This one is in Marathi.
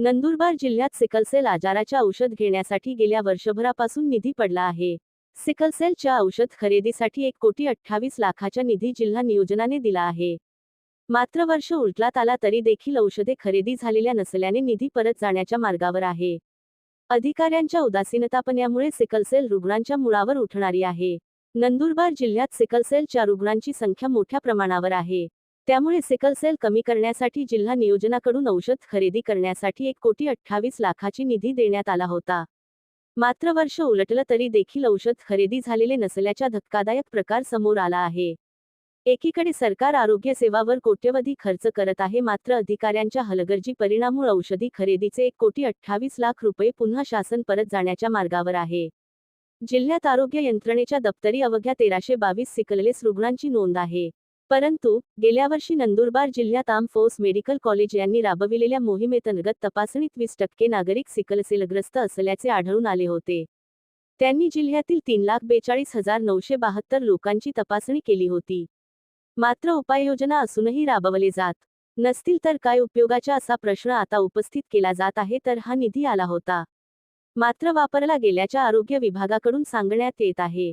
नंदुरबार जिल्ह्यात सिकलसेल आजाराच्या औषध घेण्यासाठी गेल्या वर्षभरापासून निधी पडला आहे. सिकलसेलच्या औषध खरेदीसाठी एक कोटी अठ्ठावीस लाखाच्या निधी जिल्हा नियोजनाने दिला आहे. मात्र वर्ष उलटलात आला तरी देखील औषधे खरेदी झालेल्या नसल्याने निधी परत जाण्याच्या मार्गावर आहे. अधिकाऱ्यांच्या उदासीनतापण्यामुळे सिकलसेल रुग्णांच्या मुळावर उठणारी आहे. नंदुरबार जिल्ह्यात सिकलसेलच्या रुग्णांची संख्या मोठ्या प्रमाणावर आहे. त्यामुळे सिकलसेल कमी करण्यासाठी जिल्हा नियोजनाकडून औषध खरेदी करण्यासाठी एक कोटी अठ्ठावीस लाखाची निधी देण्यात आला होता. मात्र वर्ष उलटलं तरी देखील औषध खरेदी झालेले नसल्याचा धक्कादायक प्रकार समोर आला आहे. एकीकडे सरकार आरोग्य सेवावर कोट्यवधी खर्च करत आहे मात्र अधिकाऱ्यांच्या हलगर्जी परिणामूळ औषधी खरेदीचे एक कोटी अठ्ठावीस लाख रुपये पुन्हा शासन परत जाण्याच्या मार्गावर आहे. जिल्ह्यात आरोग्य यंत्रणेच्या दप्तरी अवघ्या तेराशे बावीस सिकललेस रुग्णांची नोंद आहे. परंतु गेल्या वर्षी नंदुरबार जिल्ह्यात आर्म फोर्स मेडिकल कॉलेज यांनी राबविलेल्या मोहिमेतर्गत तपासणीत वीस टक्के नागरिक सिकलसेलग्रस्त असल्याचे आढळून आले होते. त्यांनी जिल्ह्यातील तीन लाख बेचाळीस हजार नऊशे बहात्तर लोकांची तपासणी केली होती. मात्र उपाययोजना असूनही राबवले जात नसतील तर काय उपयोगाच्या असा प्रश्न आता उपस्थित केला जात आहे तर हा निधी आला होता. मात्र वापरला गेल्याच्या आरोग्य विभागाकडून सांगण्यात येत आहे.